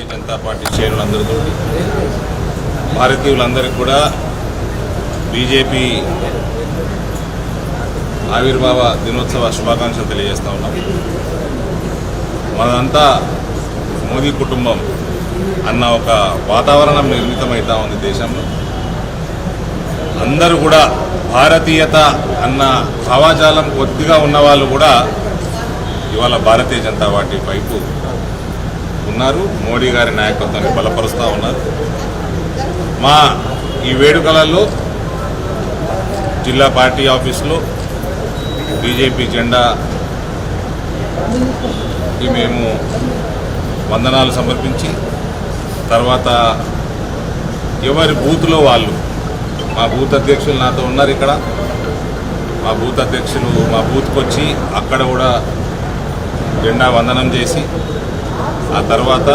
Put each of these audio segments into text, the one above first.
Bharatiya Janata party శ్రేణులందరితో భారతీయులందరికీ కూడా BJP ఆవిర్భావ దినోత్సవ శుభాకాంక్షలు తెలియజేస్తా ఉన్నాం. మనదంతా మోదీ కుటుంబం అన్న ఒక వాతావరణం నిర్మితమవుతా ఉంది దేశంలో. అందరూ కూడా భారతీయత అన్న భావాజాలం కొద్దిగా ఉన్న వాళ్ళు కూడా ఇవాళ భారతీయ జనతా పార్టీ వైపు ఉన్నారు. మోడీ గారి నాయకత్వాన్ని బలపరుస్తూ ఉన్నారు. మా ఈ వేడుకలలో జిల్లా పార్టీ ఆఫీసులో బీజేపీ జెండాకి మేము వందనాలు సమర్పించి తర్వాత ఎవరి బూత్లో వాళ్ళు మా బూత్ అధ్యక్షులు నాతో ఉన్నారు ఇక్కడ. మా బూత్ అధ్యక్షులు మా బూత్కి వచ్చి అక్కడ కూడా జెండా వందనం చేసి ఆ తర్వాత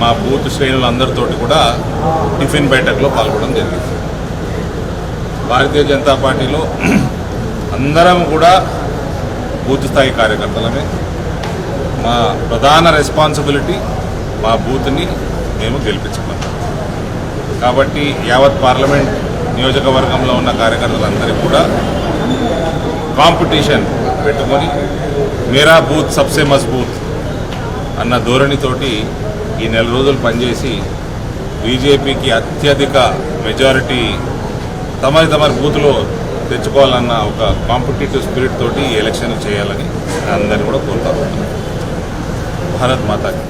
మా బూత్ శ్రేణులందరితోటి కూడా టిఫిన్ బయటకులో పాల్గొనడం జరిగింది. భారతీయ జనతా పార్టీలో అందరం కూడా బూత్ స్థాయి కార్యకర్తలమే. మా ప్రధాన రెస్పాన్సిబిలిటీ మా బూత్ని మేము గెలిపించుకున్నాం. కాబట్టి యావత్ పార్లమెంట్ నియోజకవర్గంలో ఉన్న కార్యకర్తలందరికీ కూడా కాంపిటీషన్ పెట్టుకొని మేరా బూత్ సబ్సే మజ్బూత్ అన్న ధోరణితోటి ఈ నెల రోజులు పనిచేసి బీజేపీకి అత్యధిక మెజారిటీ తమరి తమరి బూత్లో తెచ్చుకోవాలన్న ఒక కాంపిటేటివ్ స్పిరిట్ తోటి ఈ ఎలక్షన్ చేయాలని అందరినీ కూడా కోరుతా ఉన్నాను భారత్ మాతాకి.